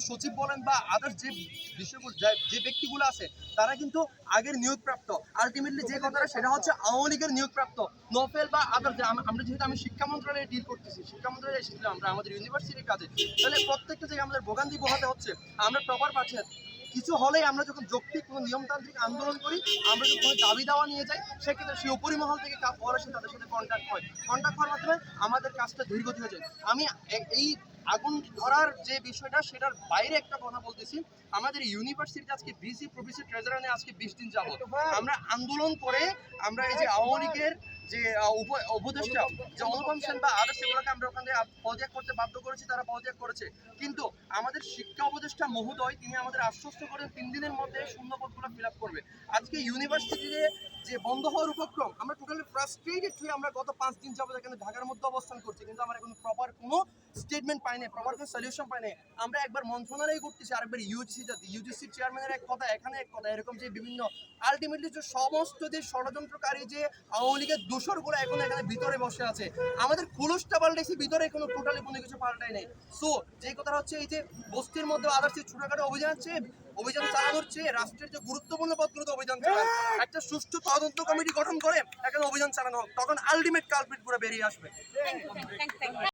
স্থানীয় সচিব বলেন বা আদার্স যে বিষয়গুলো, যে- যে ব্যক্তিগুলো আছে, তারা কিন্তু আগের নিয়োগপ্রাপ্ত। আলটিমেটলি যে কথাটা, সেটা হচ্ছে আওয়ামী লীগের নিয়োগপ্রাপ্ত। নোফেল বা আদার আমরা যেহেতু আমি শিক্ষা মন্ত্রণালয়ে ডিল করতেছি, শিক্ষা মন্ত্রণালয়ে এসেছিলাম আমরা আমাদের ইউনিভার্সিটির কাজে, তাহলে প্রত্যেকটা জায়গায় আমাদের ভোগান্তি পোহাতে হচ্ছে। আমরা প্রপার পাচ্ছি কিছু হলেই আমরা যখন যৌক্তিক কোনো নিয়মতান্ত্রিক আন্দোলন করি, আমরা যখন দাবি দাওয়া নিয়ে যাই, সেক্ষেত্রে সেই উপরিমহল থেকে কা- পরে তাদের সাথে কন্ট্যাক্ট হয়। কন্ট্যাক্ট হওয়ার মাধ্যমে আমাদের কাজটা ধীরগতি হয়ে যায়। আমি এই আগুন ধরার যে বিষয়টা, সেটার বাইরে একটা কথা বলতেছি। আমাদের ইউনিভার্সিটিতে আজকে বিসি প্রফেসর ট্রেজারার নিয়ে আজকে বিশ দিন যাব আমরা আন্দোলন করে আমরা এই যে আওয়ামী লীগের যে উপদেষ্টা, যে অনুপম সেন বা আদার্স এগুলোকে আমরা ওখান পদত্যাগ করতে বাধ্য করেছি, তারা পদত্যাগ করেছে। কিন্তু আমাদের শিক্ষা উপদেষ্টা মহোদয়, তিনি আমাদের আশ্বস্ত করেন তিন দিনের মধ্যে শূন্য পদগুলো ফিল আপ করবে। আজকে ইউনিভার্সিটিতে যে বন্ধ হওয়ার উপক্রম, আমরা টোটালি ফ্রাস্ট্রেটেড হয়ে আমরা গত পাঁচ দিন যাব এখানে ঢাকার মধ্যে অবস্থান করছি, কিন্তু আমরা এখন প্রপার কোনো স্টেটমেন্ট পাই নাই প্রপার কোনো সলিউশন পাই নাই। আমরা একবার মন্ত্রণালয় করতেছি আরেকবার ইউজিসি ইউজিসির চেয়ারম্যানের এক কথা, এখানে এক কথা, এরকম যে বিভিন্ন আলটিমেটলি যে সমস্ত যে ষড়যন্ত্রকারী যে আওয়ামী লীগের দোষরগুলো এখন এখানে ভিতরে বসে আছে, আমাদের খুলসটা পাল্টাইছি ভিতরে কোনো টোটালি কোনো কিছু পাল্টাই নেই। সো যে কথাটা হচ্ছে, এই যে বস্তির মধ্যে আদার্স ছোটখাটো অভিযান আছে, অভিযান চালানোর চেয়ে রাষ্ট্রের যে গুরুত্বপূর্ণ পদগুলোতে অভিযান চালান একটা সুষ্ঠু তদন্ত কমিটি গঠন করে, এখানে অভিযান চালানো হোক, তখন আলটিমেট কালপিট পুরো বেরিয়ে আসবে।